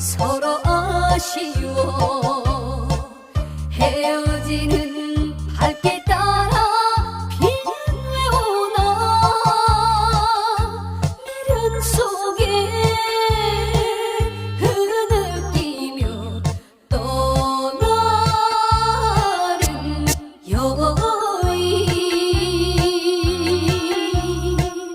서로 아쉬워 헤어지는